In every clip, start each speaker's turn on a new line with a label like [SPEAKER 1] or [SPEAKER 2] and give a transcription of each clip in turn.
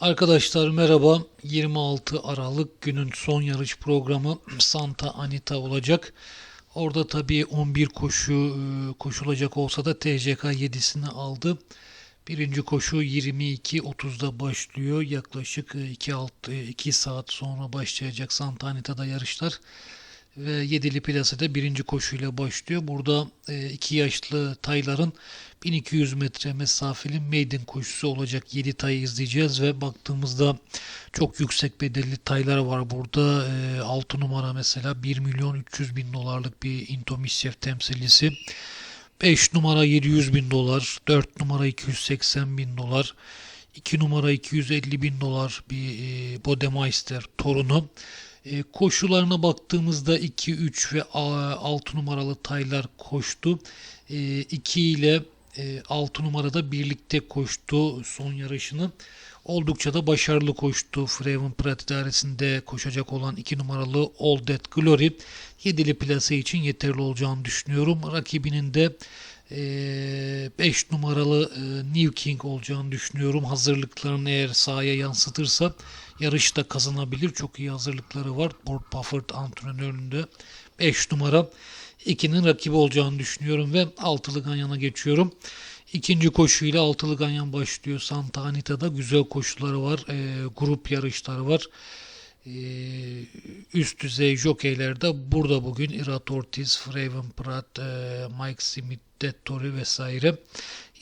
[SPEAKER 1] Arkadaşlar merhaba. 26 Aralık günün son yarış programı Santa Anita olacak. Orada tabii 11 koşu e, koşulacak olsa da TCK 7'sini aldı. Birinci koşu 22.30'da başlıyor. Yaklaşık 2, 2 saat sonra başlayacak Santa Anita'da yarışlar. Ve Yedili Plası da birinci koşuyla başlıyor. Burada 2 yaşlı tayların 1200 metre mesafeli maiden koşusu olacak. 7 tayı izleyeceğiz ve baktığımızda çok yüksek bedelli taylar var burada. 6 numara mesela 1 milyon 300 bin dolarlık bir Intomisyev temsilcisi. 5 numara 700 bin dolar, 4 numara 280 bin dolar, 2 numara 250 bin dolar bir e, Bodemeister torunu. E, koşularına baktığımızda 2, 3 ve 6 numaralı taylar koştu. E, 2 ile e, 6 numarada birlikte koştu son yarışını. Oldukça da başarılı koştu. Freven Prat idaresinde koşacak olan 2 numaralı All That Glory 7'li plase için yeterli olacağını düşünüyorum. Rakibinin de 5 numaralı e, New King olacağını düşünüyorum. Hazırlıklarını eğer sahaya yansıtırsa yarışta kazanabilir. Çok iyi hazırlıkları var. Board Buffett antrenöründe 5 numara 2'nin rakibi olacağını düşünüyorum ve altılı Ganyan'a geçiyorum. İkinci koşuyla altılı Ganyan başlıyor. Santa Anita'da güzel koşuları var. E, grup yarışları var. E, üst düzey jokeyler de burada bugün Irat Ortiz, Fraven Pratt, e, Mike Smith, Dettori vesaire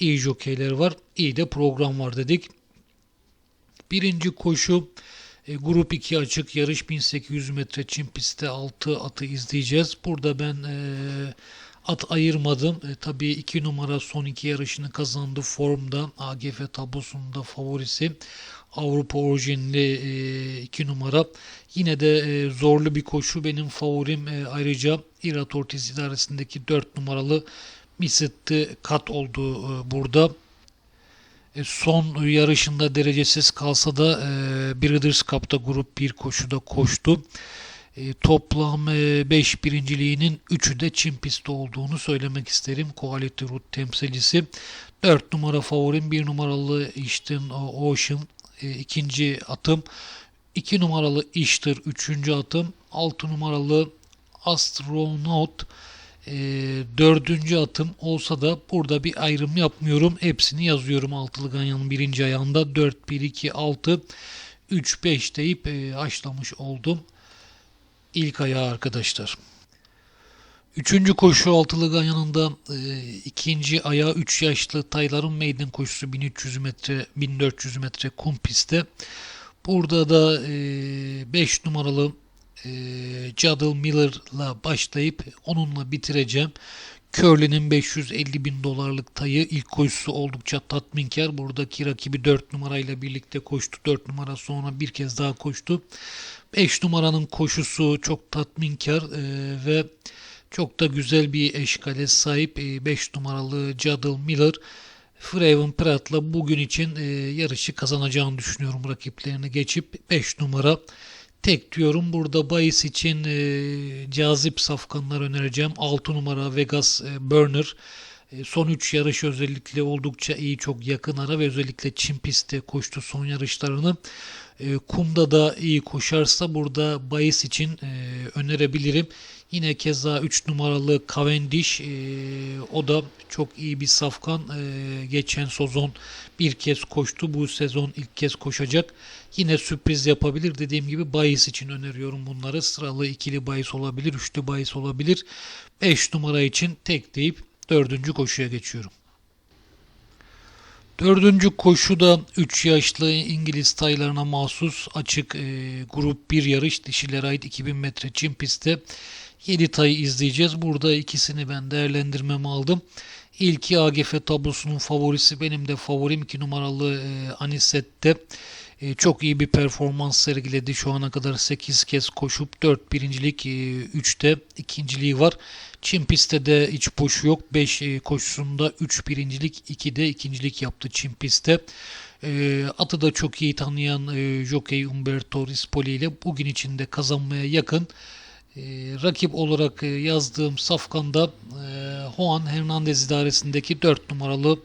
[SPEAKER 1] iyi jokeyler var. İyi de program var dedik. Birinci koşu e, grup 2 açık yarış 1800 metre çim pistte 6 atı izleyeceğiz. Burada ben e, at ayırmadım. E, tabii 2 numara son iki yarışını kazandı formda. AGF tablosunda favorisi. Avrupa orijinli 2 e, numara. Yine de e, zorlu bir koşu. Benim favorim e, ayrıca Irat Ortiz idaresindeki 4 numaralı Misitti Kat oldu e, burada. E, son yarışında derecesiz kalsa da e, Breeders Cup'ta grup 1 koşuda koştu. E, toplam 5 e, birinciliğinin 3'ü de Çin pistte olduğunu söylemek isterim. Quality Route temsilcisi. 4 numara favorim, 1 numaralı Eastern Ocean e, ikinci atım. 2 numaralı Easter üçüncü atım. 6 numaralı Astronaut e, dördüncü atım olsa da burada bir ayrım yapmıyorum. Hepsini yazıyorum altılı ganyanın birinci ayağında 4, 1, 2, 6, 3, 5 deyip e, haşlamış oldum. İlk ayağı arkadaşlar. Üçüncü koşu altılı ganyanında e, ikinci ayağı 3 yaşlı Tayların Maiden koşusu 1300 metre 1400 metre kum pistte. Burada da 5 e, numaralı e, Jadal Miller'la başlayıp onunla bitireceğim. Curly'nin 550 bin dolarlık tayı ilk koşusu oldukça tatminkar. Buradaki rakibi 4 numarayla birlikte koştu. 4 numara sonra bir kez daha koştu. 5 numaranın koşusu çok tatminkar e, ve çok da güzel bir eşkale sahip 5 e, numaralı Jadal Miller. Fraven Pratt'la bugün için e, yarışı kazanacağını düşünüyorum rakiplerini geçip 5 numara tek diyorum. Burada bahis için e, cazip safkanlar önereceğim. 6 numara Vegas e, Burner. E, son 3 yarış özellikle oldukça iyi çok yakın ara ve özellikle Çin pistte koştu son yarışlarını. E, kumda da iyi koşarsa burada bahis için e, önerebilirim. Yine keza 3 numaralı Cavendish e, o da çok iyi bir safkan. E, geçen sezon bir kez koştu. Bu sezon ilk kez koşacak. Yine sürpriz yapabilir. Dediğim gibi bahis için öneriyorum bunları. Sıralı ikili bahis olabilir, üçlü bahis olabilir. 5 numara için tek deyip dördüncü koşuya geçiyorum. Dördüncü koşuda 3 yaşlı İngiliz taylarına mahsus açık e, grup 1 yarış dişilere ait 2000 metre çim pistte 7 tayı izleyeceğiz. Burada ikisini ben değerlendirmeme aldım. İlki AGF tablosunun favorisi benim de favorim 2 numaralı e, Aniset'te. E, çok iyi bir performans sergiledi. Şu ana kadar 8 kez koşup 4 birincilik, e, 3'te ikinciliği var. Çin pistte de hiç boşu yok. 5 e, koşusunda 3 birincilik, 2'de ikincilik yaptı Çin pistte. E, atı da çok iyi tanıyan jockey Umberto Rispoli ile bugün içinde kazanmaya yakın. E, rakip olarak e, yazdığım safkanda e, Juan Hernandez idaresindeki 4 numaralı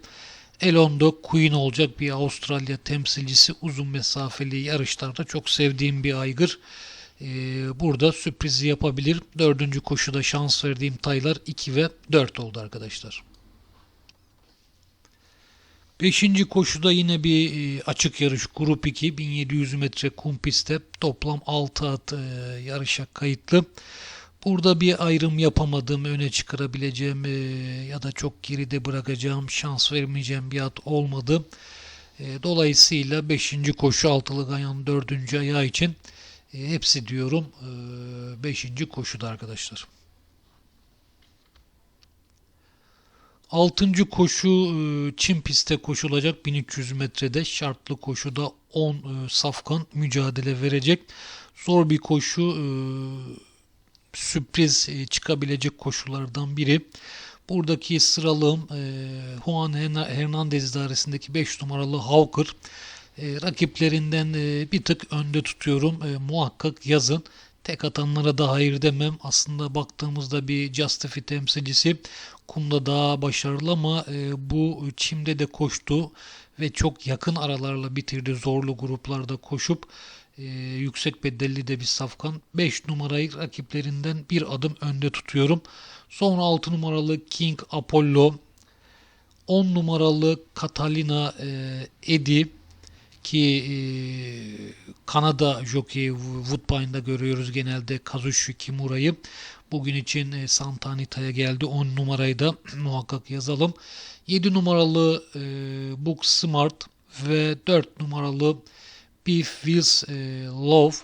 [SPEAKER 1] Elondo Queen olacak bir Avustralya temsilcisi uzun mesafeli yarışlarda çok sevdiğim bir aygır. Ee, burada sürprizi yapabilir. Dördüncü koşuda şans verdiğim taylar 2 ve 4 oldu arkadaşlar. Beşinci koşuda yine bir e, açık yarış grup 2 1700 metre kum pistte toplam 6 at e, yarışa kayıtlı. Burada bir ayrım yapamadığım, öne çıkarabileceğim e, ya da çok geride bırakacağım, şans vermeyeceğim bir at olmadı. Dolayısıyla 5. koşu altılı ganyan 4. ayağı için hepsi diyorum 5. koşuda arkadaşlar. Altıncı koşu e, Çin pistte koşulacak 1300 metrede şartlı koşuda 10 e, safkan mücadele verecek. Zor bir koşu e, sürpriz çıkabilecek koşulardan biri. Buradaki sıralığım Juan Hernandez idaresindeki 5 numaralı Hawker. Rakiplerinden bir tık önde tutuyorum. Muhakkak yazın. Tek atanlara da hayır demem. Aslında baktığımızda bir Justify temsilcisi kumda daha başarılı ama e, bu çimde de koştu ve çok yakın aralarla bitirdi zorlu gruplarda koşup e, yüksek bedelli de bir safkan. 5 numarayı rakiplerinden bir adım önde tutuyorum. Sonra 6 numaralı King Apollo, 10 numaralı Catalina e, Eddie ki e, Kanada jockey Woodbine'da görüyoruz genelde Kazushi Kimura'yı. Bugün için e, Santa Anita'ya geldi. 10 numarayı da muhakkak yazalım. 7 numaralı e, Book Smart ve 4 numaralı Beef Wills e, Love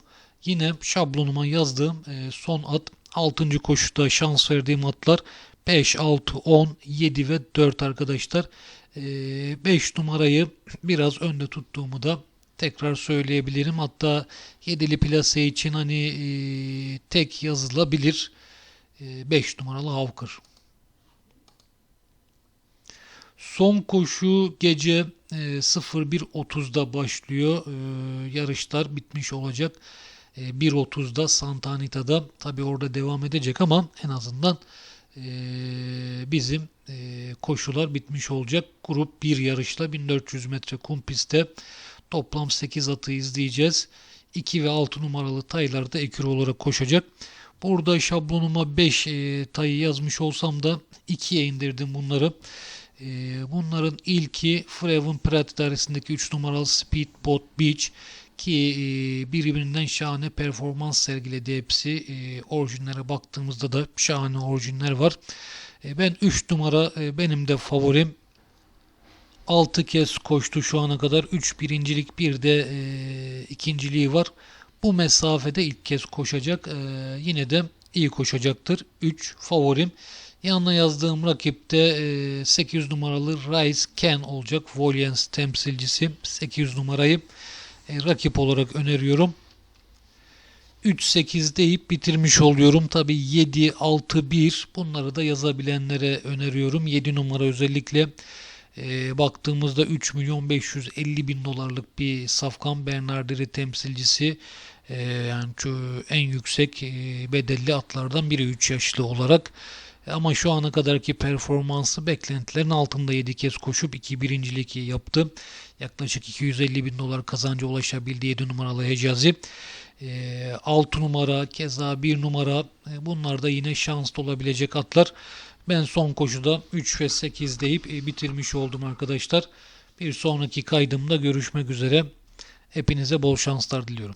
[SPEAKER 1] yine şablonuma yazdığım e, son at. 6. koşuda şans verdiğim atlar 5, 6, 10, 7 ve 4 arkadaşlar. 5 e, numarayı biraz önde tuttuğumu da tekrar söyleyebilirim. Hatta yedili plase için hani e, tek yazılabilir. 5 e, numaralı Havkır. Son koşu gece e, 01.30'da başlıyor. E, yarışlar bitmiş olacak. E, 1.30'da Santa Anita'da tabi orada devam edecek ama en azından e, bizim e, koşular bitmiş olacak. Grup 1 yarışla 1400 metre kum pistte Toplam 8 atı izleyeceğiz. 2 ve 6 numaralı taylar da ekür olarak koşacak. Burada şablonuma 5 e, tayı yazmış olsam da 2'ye indirdim bunları. E, bunların ilki Freven Pratt idaresindeki 3 numaralı Speedboat Beach ki e, birbirinden şahane performans sergiledi hepsi. E, orijinlere baktığımızda da şahane orijinler var. E, ben 3 numara e, benim de favorim. 6 kez koştu şu ana kadar. 3 birincilik bir de e, ikinciliği var. Bu mesafede ilk kez koşacak. E, yine de iyi koşacaktır. 3 favorim. Yanına yazdığım rakipte e, 800 numaralı Rice Ken olacak. Voliens temsilcisi. 800 numarayı e, rakip olarak öneriyorum. 3-8 deyip bitirmiş oluyorum. Tabi 7-6-1 bunları da yazabilenlere öneriyorum. 7 numara özellikle e, baktığımızda 3 milyon 550 bin dolarlık bir Safkan Bernarderi temsilcisi e, yani en yüksek e, bedelli atlardan biri 3 yaşlı olarak ama şu ana kadarki performansı beklentilerin altında 7 kez koşup 2 birincilik yaptı. Yaklaşık 250 bin dolar kazancı ulaşabildi 7 numaralı Hecazi. E, 6 numara keza 1 numara bunlar da yine şanslı olabilecek atlar. Ben son koşuda 3 ve 8 deyip e, bitirmiş oldum arkadaşlar. Bir sonraki kaydımda görüşmek üzere. Hepinize bol şanslar diliyorum.